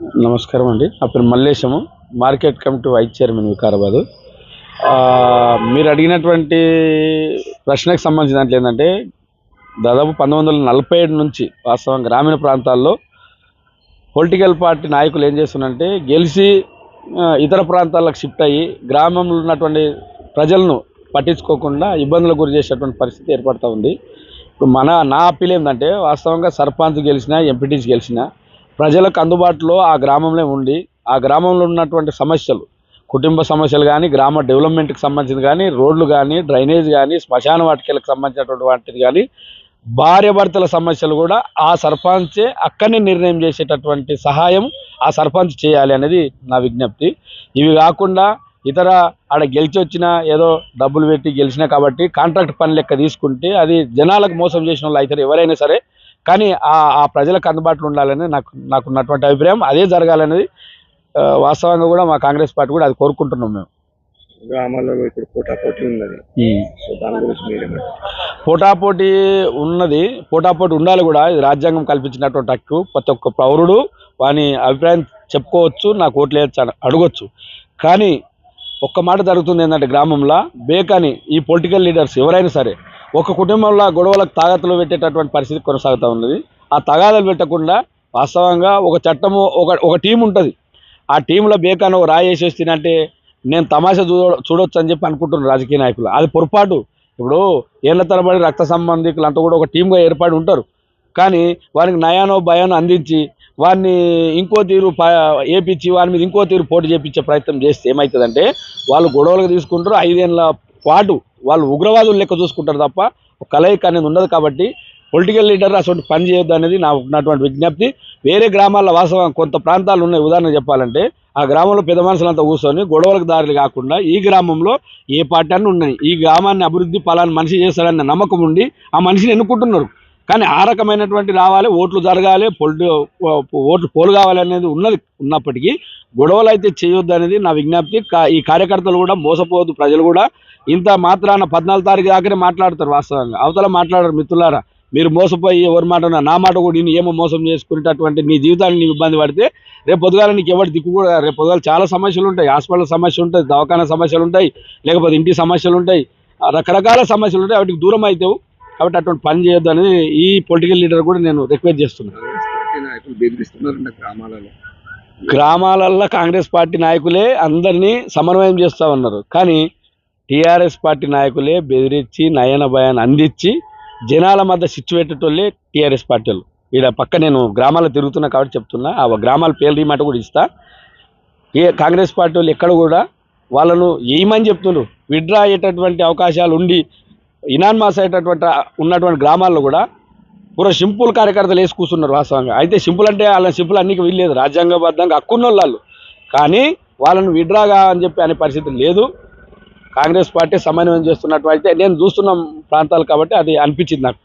నమస్కారం అండి. నా పేరు Malleshamu. Market committee vice chairman Vikarabad. మీరు అడిగినటువంటి ప్రశ్నకు సంబంధించిన దాంట్లో ఏంటంటే దాదాపు పంతొమ్మిది వందల నలభై ఏడు నుంచి వాస్తవం గ్రామీణ ప్రాంతాల్లో పొలిటికల్ పార్టీ నాయకులు ఏం చేస్తున్నారంటే గెలిచి ఇతర ప్రాంతాలకు షిఫ్ట్ అయ్యి గ్రామంలో ఉన్నటువంటి ప్రజలను పట్టించుకోకుండా ఇబ్బందులకు గురి చేసేటువంటి పరిస్థితి ఏర్పడుతూ ఉంది. ఇప్పుడు మన నా అప్పీల్ ఏంటంటే వాస్తవంగా సర్పంచ్ గెలిచినా ఎంపీటీసీ గెలిచినా ప్రజలకు అందుబాటులో ఆ గ్రామంలో ఉండి ఆ గ్రామంలో ఉన్నటువంటి సమస్యలు కుటుంబ సమస్యలు కానీ గ్రామ డెవలప్మెంట్కి సంబంధించిన కానీ రోడ్లు కానీ డ్రైనేజ్ కానీ శ్మశాన వాటికలకు సంబంధించినటువంటి వాటిది కానీ భార్యాభర్తల సమస్యలు కూడా ఆ సర్పంచే అక్కడనే నిర్ణయం చేసేటటువంటి సహాయం ఆ సర్పంచ్ చేయాలి అనేది నా విజ్ఞప్తి. ఇవి కాకుండా ఇతర ఆడ గెలిచి వచ్చిన ఏదో డబ్బులు పెట్టి గెలిచినా కాబట్టి కాంట్రాక్ట్ పని లెక్క తీసుకుంటే అది జనాలకు మోసం చేసిన వాళ్ళు అయితే ఎవరైనా సరే. కానీ ఆ ఆ ప్రజలకు అందుబాటులో ఉండాలని నాకు నాకున్నటువంటి అభిప్రాయం. అదే జరగాలనేది వాస్తవంగా కూడా మా కాంగ్రెస్ పార్టీ కూడా అది కోరుకుంటున్నాం మేము. గ్రామాల్లో ఇప్పుడు పోటాపోటీ ఉన్నది. దాని గురించి పోటాపోటీ ఉన్నది. పోటాపోటీ ఉండాలి కూడా. ఇది రాజ్యాంగం కల్పించినటువంటి హక్కు. ప్రతి ఒక్క పౌరుడు వాని అభిప్రాయం చెప్పుకోవచ్చు నాకు ఓట్లు వేయచ్చు అడగొచ్చు. కానీ ఒక్క మాట జరుగుతుంది ఏంటంటే గ్రామంలో బేకని ఈ పొలిటికల్ లీడర్స్ ఎవరైనా సరే ఒక కుటుంబంలో గొడవలకు తాగతలు పెట్టేటటువంటి పరిస్థితి కొనసాగుతూ ఉన్నది. ఆ తగాదాలు పెట్టకుండా వాస్తవంగా ఒక చట్టము ఒక ఒక టీం ఉంటుంది. ఆ టీంలో బేకాను ఒక రాయి నేను తమాషా చూడ చూడొచ్చు అని చెప్పి అనుకుంటున్నాను రాజకీయ నాయకులు. అది పొరపాటు. ఇప్పుడు ఏళ్ళ తరబడి రక్త సంబంధికులు అంతా కూడా ఒక టీంగా ఏర్పడి ఉంటారు. కానీ వారికి నయానో భయానో అందించి వారిని ఇంకో తీరు ప- వారి మీద ఇంకో తీరు పోటీ చేపించే ప్రయత్నం చేస్తే ఏమవుతుందంటే వాళ్ళు గొడవలకు తీసుకుంటారు ఐదేళ్ళ పాటు వాళ్ళు ఉగ్రవాదులు లెక్క చూసుకుంటారు తప్ప ఒక కలయిక అనేది ఉండదు కాబట్టి పొలిటికల్ లీడర్ అటువంటి పని చేయొద్దు అనేది నా ఉన్నటువంటి విజ్ఞప్తి. వేరే గ్రామాల్లో వాస్తవం కొంత ప్రాంతాలు ఉన్నాయి. ఉదాహరణ చెప్పాలంటే ఆ గ్రామంలో పెద్ద మనుషులంతా కూర్చొని గొడవలకు దారులు కాకుండా ఈ గ్రామంలో ఏ పార్టీ అని ఉన్నాయి. ఈ గ్రామాన్ని అభివృద్ధి పలానా మనిషి చేస్తాడన్న నమ్మకం ఉండి ఆ మనిషిని ఎన్నుకుంటున్నారు. కానీ ఆ రకమైనటువంటి రావాలి ఓట్లు జరగాలి పొలిటి ఓట్లు పోలు కావాలి అనేది ఉన్నది ఉన్నప్పటికీ గొడవలు అయితే చేయొద్దు అనేది నా విజ్ఞప్తి. ఈ కార్యకర్తలు కూడా మోసపోవద్దు. ప్రజలు కూడా ఇంత మాత్రాన పద్నాలుగు తారీఖు దాకానే మాట్లాడతారు వాస్తవంగా. అవతల మాట్లాడరు మిత్రులారా. మీరు మోసపోయి ఎవరి మాట నా మాట కూడా నేను ఏమో మోసం చేసుకునేటటువంటి నీ జీవితాన్ని నీకు ఇబ్బంది పడితే రేపు పొద్దుగాల నీకు ఎవరి దిక్కు కూడా రేపు పొద్దుగాల చాలా సమస్యలు ఉంటాయి. హాస్పిటల్ సమస్య ఉంటుంది దవాఖాన సమస్యలు ఉంటాయి లేకపోతే ఇంటి సమస్యలు ఉంటాయి. రకరకాల సమస్యలు ఉంటాయి. వాటికి దూరం అవుతావు కాబట్టి అటువంటి పని చేయొద్దు అనేది ఈ పొలిటికల్ లీడర్ కూడా నేను రిక్వెస్ట్ చేస్తున్నాను. గ్రామాలలో. గ్రామాలల్లో కాంగ్రెస్ పార్టీ నాయకులే అందరినీ సమన్వయం చేస్తూ ఉన్నారు. కానీ టీఆర్ఎస్ పార్టీ నాయకులే బెదిరించి నయన భయాన్ని అందించి జనాల మధ్య సిచ్చు టీఆర్ఎస్ పార్టీ వాళ్ళు ఈడ పక్క నేను గ్రామాల్లో తిరుగుతున్నా కాబట్టి చెప్తున్నా. ఆ గ్రామాల పేర్లు ఈ మాట కూడా ఇస్తా. ఏ కాంగ్రెస్ పార్టీ వాళ్ళు ఎక్కడ కూడా వాళ్ళను ఏమని చెప్తున్నారు విడ్రా అయ్యేటటువంటి అవకాశాలు ఉండి ఇనాన్మాస్ అయ్యేటటువంటి ఉన్నటువంటి గ్రామాల్లో కూడా పూర్వ సింపుల్ కార్యకర్తలు వేసి కూర్చున్నారు వాస్తవంగా. అయితే సింపుల్ అంటే వాళ్ళ సింపుల్ అన్నికి వీల్లేదు. రాజ్యాంగబద్ధంగా హక్కున్న వాళ్ళు. కానీ వాళ్ళను విడ్రాగా అని చెప్పి అనే పరిస్థితి లేదు. కాంగ్రెస్ పార్టీ సమన్వయం చేస్తున్నట్టు అయితే నేను చూస్తున్న ప్రాంతాలు కాబట్టి అది అనిపించింది నాకు.